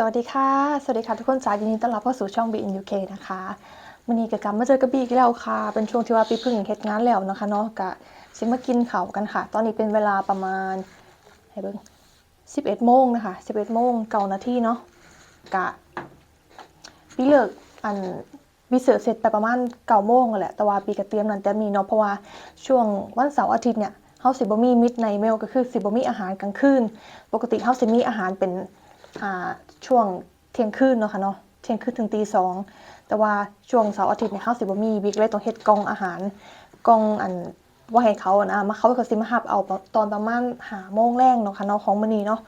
สวัสดีค่ะ สวัสดีค่ะทุกคนจ้ายินดีต้อนรับเข้าสู่ช่อง b ีอินยูเคนะคะวันนี้ก็กลับมาเจอกับบีอีกแล้วค่ะ เป็นช่วงที่ว่าปีเพึ่งเฮ็ดงานแล้วนะคะเนาะกะสิมากินข้าวกันค่ะ ตอนนี้เป็นเวลาประมาณให้เบิ่ง11โมงนะคะ11โมงเก้านาทีเนาะกะปีเลิกอันบีเสือเสร็จไปประมาณเก้าโมงกันแหละแต่ว่าปีก็เตรียมนั่นแต่มีเนาะเพราะว่าช่วงวันเสาร์อาทิตย์เนี่ยเฮาสิบ่มีมิดในเมลก็คือสิบ่มีอาหารกลางคืนปกติเฮาสิมีอาหารเป็น ช่วงเที่ยงคืนเนาะค่ะเนาะเที่ยงคืนถึงตีสองแต่ว่าช่วงเสาร์อาทิตย์เนี่ยเขาสิบ่มีบิ๊กเลยต้องเฮ็ดกล่องอาหารกล่องอันว่าให้เขาอะนะมาเขาก็สิมาหับเอาตอนประมาณหาโมงแรงเนาะค่ะเนาะของมื้อนี้เนาะ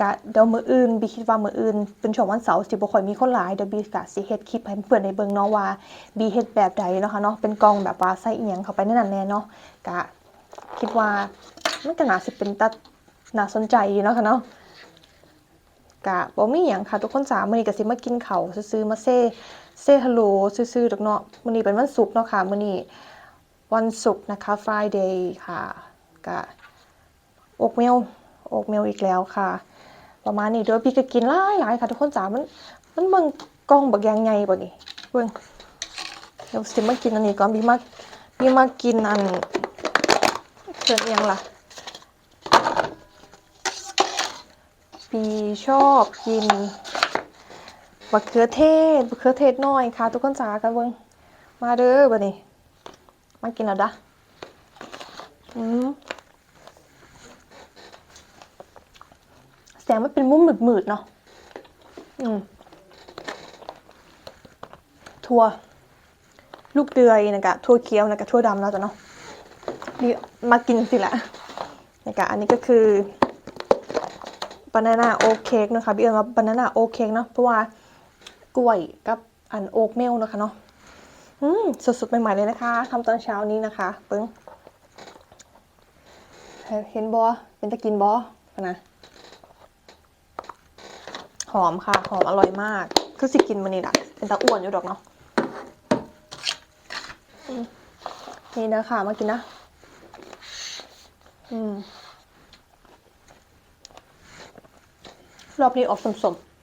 กะเดี๋ยวมื้ออื่นบีคิดว่ามื้ออื่นเป็นช่วงวันเสาร์สิบ่ค่อยมีคนหลายเดี๋ยวบีกะสิเฮ็ดคลิปให้เพื่อนได้เบิ่งเนาะว่าบีเฮ็ดแบบใดเนาะค่ะเนาะเป็นกล่องแบบว่าใส่อีหยังเข้าไปในนั้นแน่เนาะกะคิดว่ามันก็น่าสิเป็นตาน่าสนใจเนาะค่ะเนาะ กะบ่มีหยังค่ะ ทุกคนจ๋ามื้อนี้ก็สิมากินข้าวซื่อๆมาเซ่เซ่ฮัลโหลซื่อๆดอกเนาะมื้อนี้เป็นวันศุกร์เนาะค่ะมื้อนี้วันศุกร์นะคะ Friday ค่ะกะอกเมลอกเมลอีกแล้วค่ะ ประมาณนี้เด้อพี่ก็กินหลายๆค่ะ ทุกคนจ๋ามันมันเบิ่งกล้องบักย่างใหญ่บ่นี่เบิ่งเดี๋ยวสิมากินอันนี้ก่อนพี่มาพี่มากินอันเกินยังล่ะ ปีชอบกินมะเขือเทศมะเขือเทศน้อยค่ะทุกคนจ๋ากันเบิงมาเด้อบัดนี้มากินแล้วดะอืมแสงมันเป็นมุมมืดๆเนาะอืมทั่วลูกเดือยนะกะทั่วเขียวนะกะทั่วดำแล้วจ้ะเนาะนี่มากินสิละนะกะอันนี้ก็คือ บานาน่าโอ๊กเค้กนะคะพี่เอิญว่าบานาน่าโอ๊กเค้กเนาะเพราะว่ากล้วยกับอันโอ๊กเมลนะคะเนาะอืมสดๆ ใหม่ ๆ เลยนะคะทำตอนเช้านี้นะคะปึ้งเห็นบอเป็นตะกินบอนะหอมค่ะ หอมอร่อยมาก คือสิกินมันนี่แหละเป็นตะอ้วนอยู่ดอกเนาะนี่นะคะมากินนะ อืม รอบนี้ออกสมๆ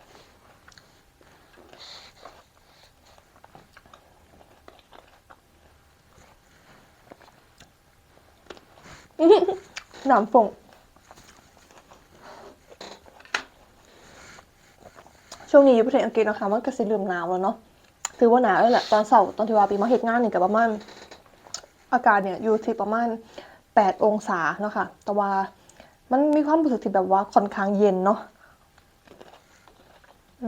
หนามฝงช่วงนี้อยู่ประเทศอังกฤษนะคะมันก็สิเริ่มหนาวแล้วเนาะถือว่าหนาวแล้วแหละตอนเสาร์ตอนที่ว่าปีมาเหตุงานนี่กับประมาณอากาศเนี่ยอยู่ที่ประมาณ 8 องศาเนาะค่ะแต่ว่ามันมีความรู้สึกที่แบบว่าค่อนข้างเย็นเนาะ ลู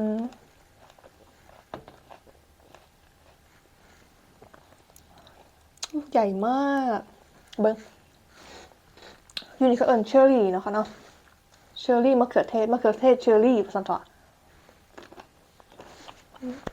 กใหญ่มาก เบิ้งยูนิคเอิญเชอร์รี่นะคะเนาะเชอร์รี่มะเขือเทศมะเขือเทศเชอร์รี่ภาษาอังกฤษ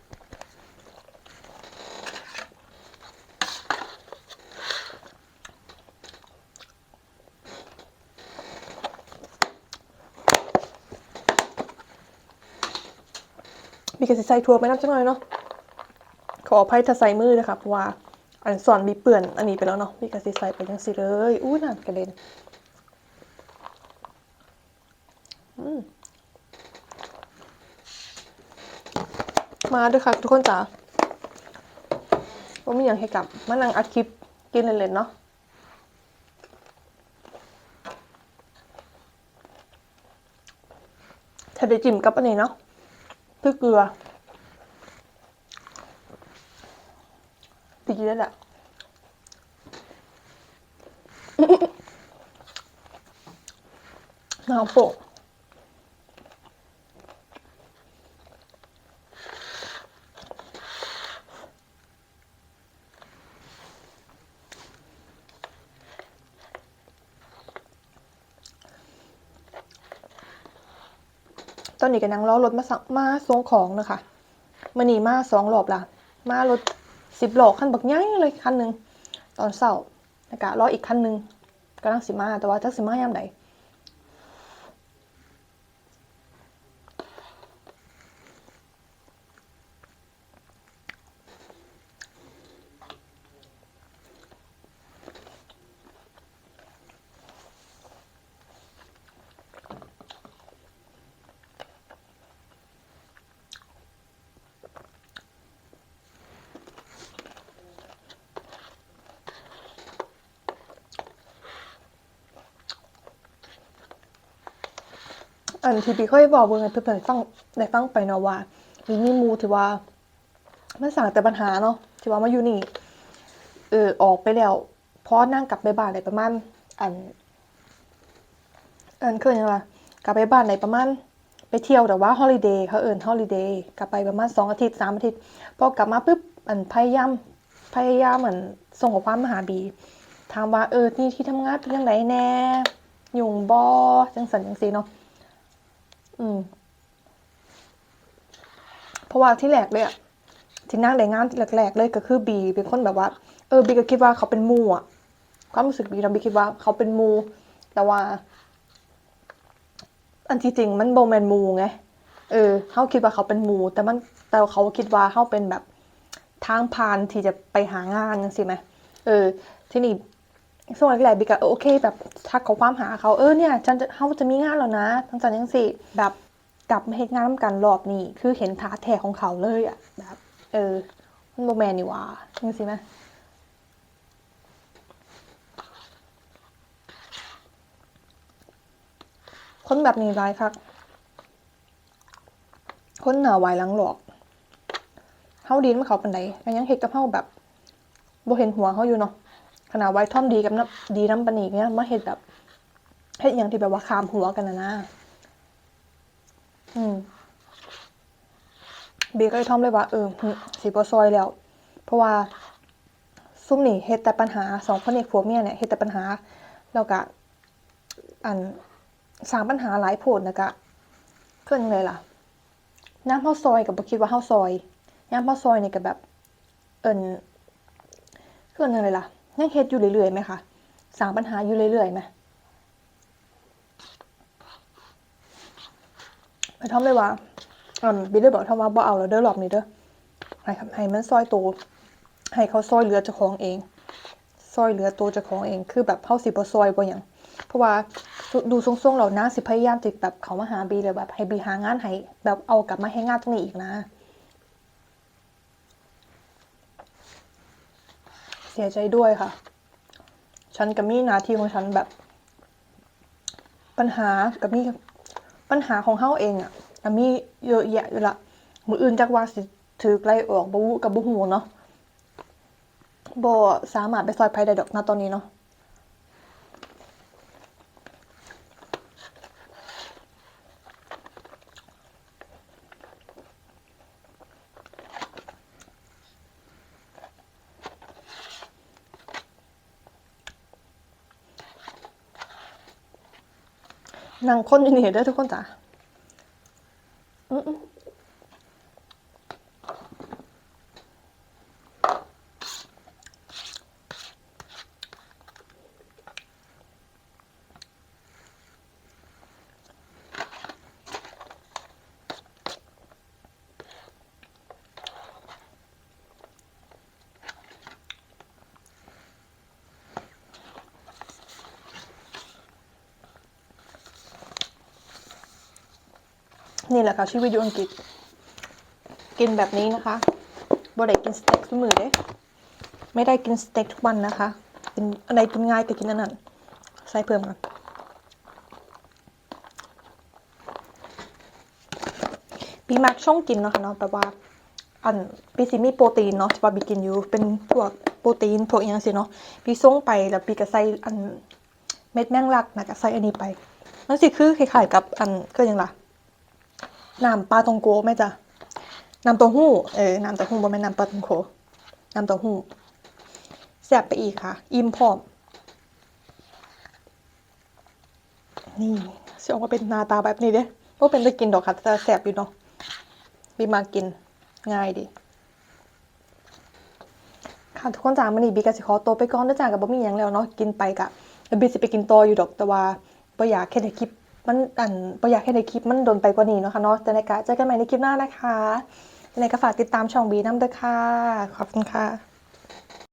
มีกระสิใส่ทัวร์ไปน้ำจังหน่อยเนาะขออภัยถ้าใส่มือนะคะเพราะว่าอันสอนมีเปื่อนอันนี้ไปแล้วเนาะมีกระสิใส่ไปยังสิเลยอู้น่ากระเด็นมาด้วยค่ะทุกคนจ๋าว่ามีอย่างให้กลับมานั่งอัดคลิปกินเล่นๆเนาะถ้าได้จิ้มกับอันนี้เนาะ พริกเกลือตีแล้วแหละน้ำโป่ง ตอนนี้ก็นั่งรอรถมาสั่งมาส่งของนะคะมานี่มาสองรอบละมารถสิบหลอกคันบักใหญ่เลยคันหนึ่งตอนเสาร์นะคะรออีกคันหนึ่งกำลังสิมาแต่ว่าจักสิมายามใด อันที่บีเคยบอกเบิ่งให้เพื่อนๆฟังได้ฟังไปเนาะว่ามีมีมูที่ว่า มันสั่งแต่ปัญหาเนาะที่ว่ามาอยู่นี่เออออกไปแล้วพอนั่งกลับไปบ้านได้ประมาณอัน อันคือยังไงกลับไปบ้านได้ประมาณไปเที่ยวแต่ว่าฮอลิเดย์เขาเอิ้นฮอลิเดย์กลับไปประมาณสองอาทิตย์สามอาทิตย์พอกลับมาปุ๊บอันพยายามพยายามเหมือนส่งข้อความมาหาบีถามว่าเออนี่ที่ทำงานเป็นยังไงแน่ยุ่งบ่จังสันจังสีเนาะ อืม เพราะว่าที่แรกเลยอะที่นั่งได้งานแรกๆเลยก็คือบีเป็นคนแบบว่า เออบีก็คิดว่าเขาเป็นมูอะความรู้สึกบีเราบีคิดว่า เขาเป็นมู แต่ว่า อันที่จริงมันโบแมนมูไง เออเขาคิดว่าเขาเป็นมู แต่มันแต่เขาคิดว่าเขาเป็นแบบทางผ่านที่จะไปหางานจังสิไหมเออ ที่นี่ ช่วงแรกๆบีก็เออโอเค แบบทักขาความหาเขาเออเนี่ยฉันจะเขาจะมีงานแล้วนะทั้งจันยังสิแบบกลับมาเฮ็ดงานร่วมกันรอบนี้คือเห็นท่าแท้ของเขาเลยอะแบบ เออมันโบแมนนี่ว่าจังสิไหมคนแบบนี้ร้ายครับคนหนาไวหลังหลอกเฮาดีนมาเขาปันไดก็ยังเฮ็ดกับเฮาแบบบ่เห็นหัวเฮาอยู่เนาะ ขนาดไว้ท่อมดีกับน้ำดีน้ำปนีเนี่ยมาเฮ็ดแบบเฮ็ดอย่างที่แบบว่าขามหัวกันนะนะอืมเบีก็เลยท่อมเลยว่าเออสิบ่ซอยแล้ว เพราะว่าซุ่มนี่เฮ็ดแต่ปัญหาสองคนนี้ผัวเมียเนี่ยเฮ็ดแต่ปัญหาแล้วก็อันสร้างปัญหาหลายโพดแล้วก็เกินยังไงล่ะน้ำข้าวซอยกับบคิดว่าข้าวซอยน้ำข้าวซอยนี่ยก็แบบ เอิญเกินอะไรล่ะ ยังเฮ็ดอยู่เรื่อยๆไหมคะสร้างปัญหาอยู่เรื่อยๆไหมไปทอมเลยว่าอืมบิลเลยบอกทอมว่าบ่เอาแล้วเด้อหลอกนี่เด้อให้ให้มันซอยโตให้เขาซอยเหลือเจ้าของเองซอยเหลือตัวเจ้าของเองคือแบบเข้าสิบ่ซอยบ่หยังเพราะว่าดูทรงๆเรานะสิพยายามติดแบบเขามาหาบีเลยแบบให้บีหางานให้แบบเอากลับมาให้งานตรงนี้อีกนะ สียใจด้วยค่ะ ฉันกับมี่นาทีของฉันแบบ ปัญหากับมี่ปัญหาของเฮาเองอะกับมี่เยอะแยะอยู่ละมืออื่นจักว่าสิถือไกลออกบ่วูกับบุหูเนาะบ่สามารถไปซอยไผได้ดอกนะตอนนี้เนาะ นางคนอยู่นี่เด้อทุกคนจ้ะ นี่แหละค่ะชีวิตอยู่อังกฤษ กินแบบนี้นะคะบ่ได้กินสเต็กทุกมือเด้ไม่ได้กินสเต็กทุกวันนะคะกินอะไรกินง่ายก็กินอันนั้นใส่เพิ่มกันปีมักช่องกินเนาะค่ะเนาะแบบว่าอันปีสิมีโปรตีนเนาะที่ว่าบีกินอยู่เป็นพวกโปรตีนพวกอย่างสิเนาะปีส่งไปแล้วปีก็ใส่อันเม็ดแมงลักนะก็ใส่อันนี้ไปนั่นสิคือคล้ายๆกับอันก็ยังล่ะ น้ำปลาตองโกไหมจ๊ะน้ำเต้าหู้เออน้ำเต้าหู้บ่แม่นน้ำปลาตองโกน้ำเต้าหู้แซ่บไปอีกค่ะ อิ่มพร้อม นี่เสิออกมาเป็นหน้าตาแบบนี้เด้บ่เป็นจะกินดอกค่ะแต่แซ่บอยู่เนาะบีมากินง่ายดีค่ะทุกคนจ้ามื้อนี้บีก็สิขอตัวไปก่อนเด้อจ้าก็บ่มีหยังแล้วเนาะกินไปก็เดี๋ยวบีสิไปกินต่ออยู่ดอกแต่ว่าบ่อยากแค่ได้คลิป มันอันประอยากให้ในคลิปมันโดนไปกว่านี้เนาะค่ะเนาะจะในกะเจอกันใหม่ในคลิปหน้านะคะจะในกะฝากติดตามช่องบีน้ำด้วยค่ะ ขอบคุณค่ะ